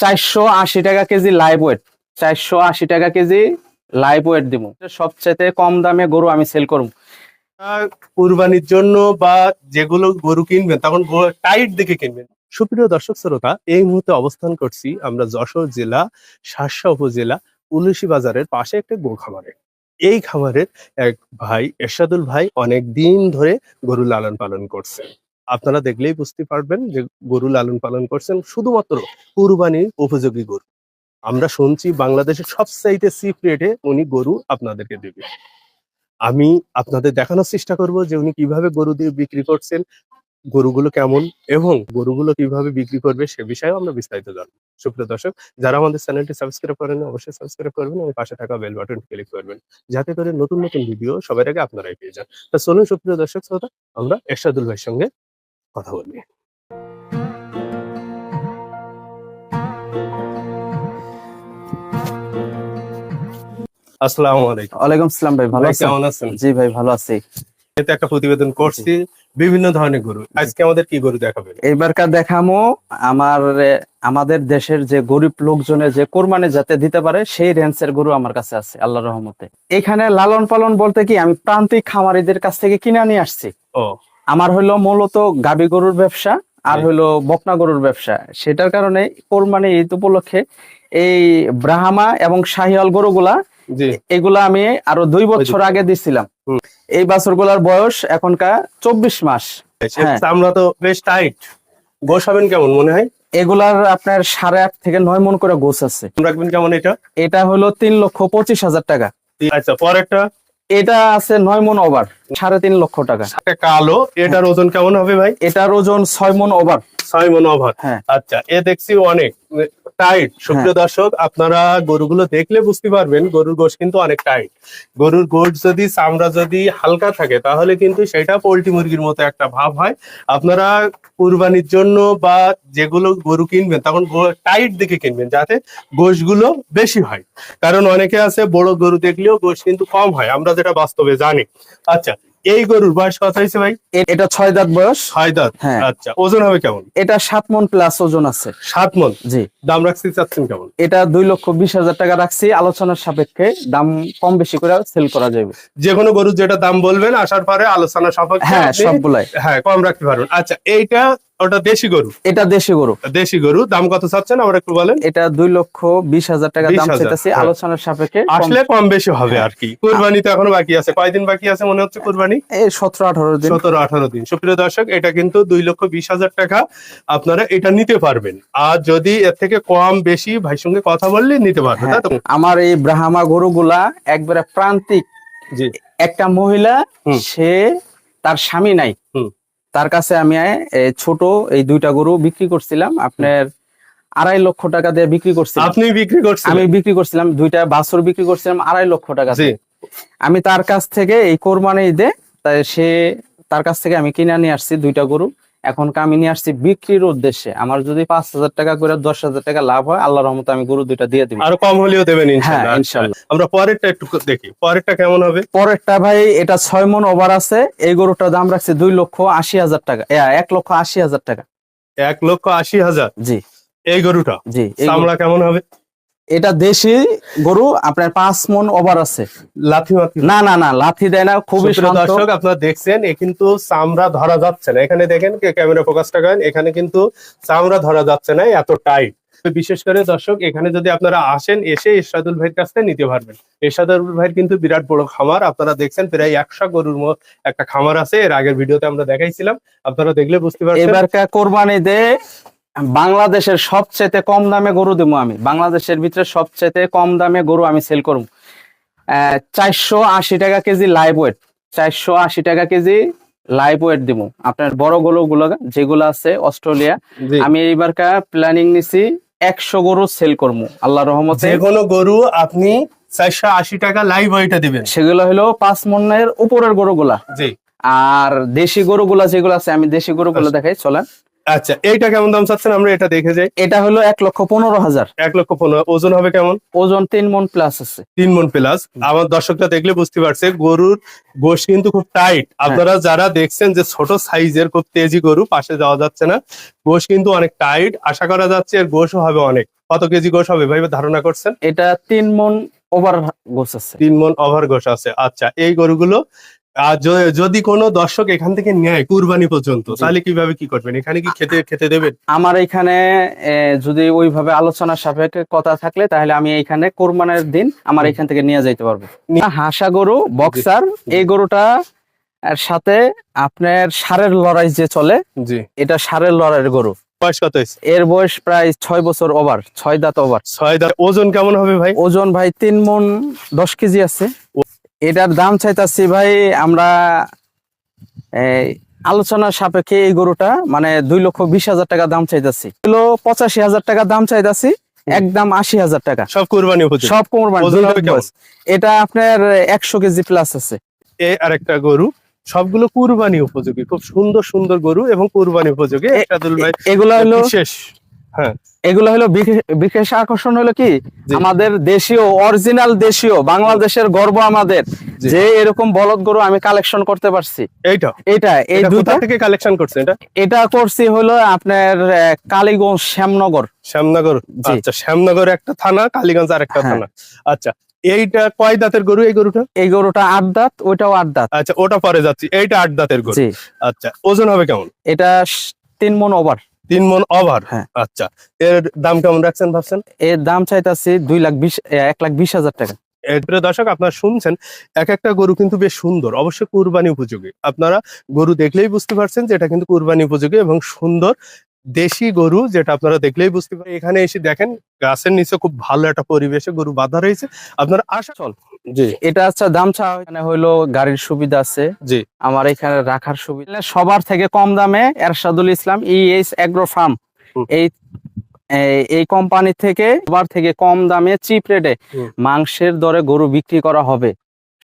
চারশো আশি টাকা কেজি লাইভ ওয়েট চারশো আশি টাকা কেজি লাইভ ওয়েট দিব সবচেয়ে কম দামে গরু আমি সেল করব কুরবানির জন্য বা যেগুলো গরু কিনবেন, তখন টাইট দেখে কিনবেন। সুপ্রিয় দর্শক, শ্রোতা, এই মুহূর্তে অবস্থান করছি আমরা যশোর জেলা, শাসা উপজেলা, উলুসি বাজারের পাশে একটা গো খামারে। এই খামারের এক ভাই, এরশাদুল ভাই অনেক দিন ধরে গরু লালন পালন করছেন। আপনারা দেখলেই বুঝতে পারবেন যে গরু লালন পালন করছেন শুধুমাত্র কুরবানির উপযোগী গরু। আমরা শুনছি বাংলাদেশের সবচাইতে চিপ রেটে উনি গরু আপনাদেরকে দেবে। আমি আপনাদের দেখানোর চেষ্টা করব যে উনি কীভাবে গরু দিয়ে বিক্রি করছেন, গরুগুলো কেমন এবং গরুগুলো কীভাবে বিক্রি করবে সে বিষয়েও আমরা বিস্তারিত জানব। সুপ্রিয় দর্শক, যারা আমাদের চ্যানেলটি সাবস্ক্রাইব করেন অবশ্যই সাবস্ক্রাইব করবেন এবং পাশে থাকা বেল বাটন ক্লিক করবেন যাতে করে নতুন নতুন ভিডিও সবার আগে আপনারাই পেয়ে যান। তা চলুন সুপ্রিয় দর্শক শ্রোতা, আমরা এরশাদুল ভাইয়ের সঙ্গে কথা বলবি। আসসালামু আলাইকুম। ওয়ালাইকুম আসসালাম ভাই ভালো আছেন? কেমন আছেন? জি ভাই ভালো আছি। এতে একটা প্রতিবেদন করছি বিভিন্ন ধরনের গরু। আজকে আমাদের কি গরু দেখাবেন? এইবারকার দেখামো আমার আমাদের দেশের যে গরিব লোকজনে যে কোরবানি যাতে দিতে পারে সেই রেঞ্জের গরু আমার কাছে আছে আল্লাহ রহমতে। এখানে লালন পালন বলতে কি আমি প্রান্তিক খামারিদের কাছ থেকে কিনে নিয়ে আসছি। ও। আমার হলো মূলত গাবি গরুর ব্যবসা আর। হলো বকনা গরুর ব্যবসা। সেটার কারণে কোরবানি ঈদ উপলক্ষে এই ব্রাহ্মা এবং শাহিয়াল গরুগুলা এগুলা আমি আরও দুই বছর আগে দিছিলাম। এই বাছরগুলার বয়স এখনকার চব্বিশ মাস। হ্যাঁ। আমরা তো বেশ টাইট গোস হবেন কেমন মনে হয়? এগুলার আপনার সাড়ে আট থেকে নয় মন করে গোছ আছে। রাখবেন কেমন এটা? এটা হলো তিন লক্ষ পঁচিশ হাজার টাকা। আচ্ছা পরেরটা? এটা আছে নয় মন ওভার সাড়ে তিন লক্ষ টাকা। কালো এটার ওজন কেমন হবে ভাই? এটার ওজন ছয় মন ওভার ছয় মন ওভার হ্যাঁ। আচ্ছা এ দেখছি অনেক। টাইট সুপ্রিয় দর্শক আপনারা গরুগুলো দেখলে বুঝতে পারবেন গরুর গোশ কিন্তু অনেক টাইট গরুর গোশ যদি চামড়া যদি হালকা থাকে তাহলে কিন্তু সেটা পোল্ট্রি মুরগির মতো একটা ভাব হয়। আপনারা কুরবানির জন্য বা যেগুলো গরু কিনবেন তখন টাইট দেখে কিনবেন যাতে গোশগুলো বেশি হয়। কারণ অনেকে আছে বড় গরু দেখলেও গোশ কিন্তু কম হয়। আমরা যেটা বাস্তবে জানি। আচ্ছা এই গরুর বয়স কত হয়েছে ভাই? এটা ছয় দাঁত বয়স। ছয় দাঁত? হ্যাঁ। আচ্ছা ওজন হবে কেমন? এটা সাত মন প্লাস ওজন আছে। সাত মন? জি। দাম রাখছি চাচ্ছেন কেমন? এটা দুই লক্ষ বিশ হাজার টাকা রাখছি। আলোচনার সাপেক্ষে দাম কম বেশি করে সেল করা যাবে। যে কোনো গরুর যেটা দাম বলবেন আসার পরে আলোচনা সাপেক্ষে হ্যাঁ সবগুলাই। হ্যাঁ কম রাখতে পারবেন। আচ্ছা এইটা ওটা দেশি গরু? এটা দেশি গরু। দেশি গরু দাম কত চাচ্ছেন? আমরা একটু বলেন। এটা দুই লক্ষ বিশ হাজার টাকা দাম চাইতেছি। হ্যাঁ। আলোচনার সাপেক্ষে আসলে কম বেশি হবে হ্যাঁ। আর কি। কুরবানি তো এখনও বাকি আছে। কয়দিন বাকি আছে মনে হচ্ছে কুরবানি? এই সতেরো আঠারো দিন। সতেরো আঠারো দিন। সুপ্রিয় দর্শক এটা কিন্তু দুই লক্ষ বিশ হাজার টাকা আপনারা এটা নিতে পারবেন। আর যদি এর থেকে কম বেশি ভাইয়ের সঙ্গে কথা বললে নিতে পারবেন হ্যাঁ, আমার এই ব্রাহ্মা গরুগুলা একবারে প্রান্তিক। একটা মহিলা সে তার স্বামী নাই। তার কাছে আমি ছোট এই দুইটা গরু বিক্রি করছিলাম। আপনার আড়াই লক্ষ টাকা দিয়ে বিক্রি করছিলাম। আপনি বিক্রি করছেন আমি বিক্রি করছিলাম দুইটা বাছর বিক্রি করছিলাম আড়াই লক্ষ টাকা দিয়ে। আমি তার কাছ থেকে এই কোরবানি ঈদে তাই সে তার কাছ থেকে আমি কিনে নিয়ে আসছি দুইটা গরু। এখন আমি নিয়ে আসছি বিক্রির উদ্দেশ্যে? আমার যদি পাঁচ হাজার টাকা করে দশ হাজার টাকা লাভ হয় আল্লাহর রহমতে আমি গরু দুইটা দিয়ে দিব। আরও কম হলেও দেবেন হ্যাঁ ইনশাল্লাহ আমরা পরেরটা একটু দেখি। পরেরটা কেমন হবে? পরেরটা ভাই এটা ছয় মন ওভার আছে। এই গরুটার দাম রাখছে দুই লক্ষ আশি হাজার টাকা। এক লক্ষ আশি হাজার টাকা। এক লক্ষ আশি হাজার? জি। এই গরুটা? জি চামড়া কেমন হবে? এটা দেশি গরু আপনার পাঁচ মন ওভার আছে। লাথি না না না লাথি দেয় না খুবই দর্শক আপনারা দেখছেন এ কিন্তু চামড়া ধরা যাচ্ছে না। এখানে দেখেন ক্যামেরা ফোকাসটা করেন এখানে কিন্তু চামড়া ধরা যাচ্ছে না এত টাইট বিশেষ করে দর্শক এখানে যদি আপনারা আসেন এসে ইরশাদুল ভাইয়ের কাছ থেকে নিতে পারবেন। ইরশাদুল ভাইয়ের কিন্তু বিরাট বড় খামার। আপনারা দেখছেন প্রায় একশো গরুর মতো একটা খামার আছে। এর আগের ভিডিওতে আমরা দেখাইছিলাম। আপনারা দেখলে বুঝতে পারছেন। এবারকার কোরবানি দে বাংলাদেশের সবচেয়ে কম দামে গরু দেবো আমি। বাংলাদেশের ভিতরে সবচেয়ে কম দামে গরু আমি সেল করব। চারশো আশি টাকা কেজি লাইভ ওয়েট চারশো আশি টাকা কেজি লাইভ ওয়েট দিব। আপনার বড় গরুগুলো যেগুলো আছে অস্ট্রেলিয়া আমি এইবারকার প্ল্যানিং নিছি একশো গরু সেল করব। আল্লাহ রহমতে যেগুলো গরু আপনি চারশো আশি টাকা লাইভ ওইটা দিবেন। সেগুলো হলো পাঁচ মনের উপরের গরুগুলা। জি। আর দেশি গরুগুলা যেগুলো আছে আমি দেশি গরুগুলো আচ্ছা। দেখাই চলেন। আচ্ছা এইটা কেমন দাম চাচ্ছেন? আমরা এটা দেখে যাই। এটা হলো এক লক্ষ পনেরো হাজার। এক লক্ষ পনেরো। ওজন হবে কেমন? ওজন তিন মন প্লাস আছে। তিন মন প্লাস আমার দর্শকরা দেখলে বুঝতে পারছে গরুর গোশ কিন্তু খুব টাইট আপনারা যারা দেখছেন যে ছোট সাইজের খুব তেজি গরু পাশে যাওয়া যাচ্ছে না গোশ কিন্তু অনেক টাইট আশা করা যাচ্ছে এর গোশও হবে অনেক। কত কেজি গোশ হবে ভাই ধারণা করছেন? এটা তিন মন ওভার গোছ আছে। তিন মন ওভার গোশ আছে। আচ্ছা এই গরুগুলো যদি কোনো দর্শক এখান থেকে নেয় কুরবানি পর্যন্ত তাহলে কীভাবে কি করবেন? এখানে কি খেতে খেতে দেবেন? আমার এখানে যদি ওইভাবে আলোচনা সাপেক্ষে কথা থাকলে তাহলে আমি এইখানে কোরবানের দিন আমার এখান থেকে নিয়ে যাইতে পারব। হাসা গরু বক্সার এই গরুটা এর সাথে আপনার সারের লড়াই যে চলে জি। এটা সারের লড়াইয়ের গরু। বয়স কত এর বয়স প্রায় ছয় বছর ওভার ছয় দাঁত ওভার ছয় দাঁত ওজন কেমন হবে ভাই? ওজন ভাই তিন মন দশ কেজি আছে। এটার দাম চাইতাছি ভাই আমরা আলোচনার সাপেক্ষে এই গরুটা মানে দুই লক্ষ বিশ হাজার টাকা দাম চাইতাছি। কিলো পঁচাশি হাজার টাকা দাম চাইতাছি একদম আশি হাজার টাকা। সব কুরবানি সব কোরবানি? এটা আপনার একশো কেজি প্লাস আছে। এই আরেকটা গরু সবগুলো কুরবানি উপযোগী। খুব সুন্দর সুন্দর গরু এবং কুরবানি উপযোগী। এ- এগুলো হলো হ্যাঁ এগুলো হলো বিশে- বিশেষ আকর্ষণ হলো কি? আমাদের দেশীয় অরিজিনাল দেশীয় বাংলাদেশের গর্ব আমাদের। যে এরকম বলদ গরু আমি কালেকশন করতে পারছি। এইটা? এটা এই দুইটা। থেকে কালেকশন করছেন এটা? এটা করছি হলো আপনার কালীগঞ্জ শ্যামনগর। শ্যামনগর? আচ্ছা শ্যামনগর একটা থানা কালীগঞ্জ আর একটা হ্যাঁ। থানা। আচ্ছা এইটা কয় দাঁতের গরু এই গরুটা? এই গরুটা আট দাঁত ওইটাও আট দাঁত। আচ্ছা ওটা পরে যাচ্ছি। এইটা আট দাঁতের গরু। আচ্ছা ওজন হবে কেমন? এটা তিন মন ওভার। তিন মন ওভার হ্যাঁ। আচ্ছা। এর দাম কেমন রাখছেন ভাবছেন? এর দাম চাইতাছি দুই লাখ বিশ এক লাখ বিশ হাজার টাকা। দর্শক আপনারা শুনছেন এক একটা গরু কিন্তু বেশ সুন্দর অবশ্যই কুরবানি উপযোগী। আপনারা গরু দেখলেই বুঝতে পারছেন যে এটা কিন্তু কুরবানি উপযোগী এবং সুন্দর দেশি গরু যেটা আপনারা দেখলেই বুঝতে পারেন এখানে এসে দেখেন গাছের নিচে খুব ভালো একটা পরিবেশে গরু বাঁধা রয়েছে। আপনারা আশা চল। এটা আচ্ছা দাম ছাড়া এখানে হইল গাড়ির সুবিধা আছে। জি। আমার এখানে রাখার সুবিধা সবার থেকে কম দামে Ershadul Islam ES agro farm এই এই- কোম্পানি থেকে সবার থেকে কম দামে চিপ রেটে। মাংসের দরে গরু বিক্রি করা হবে।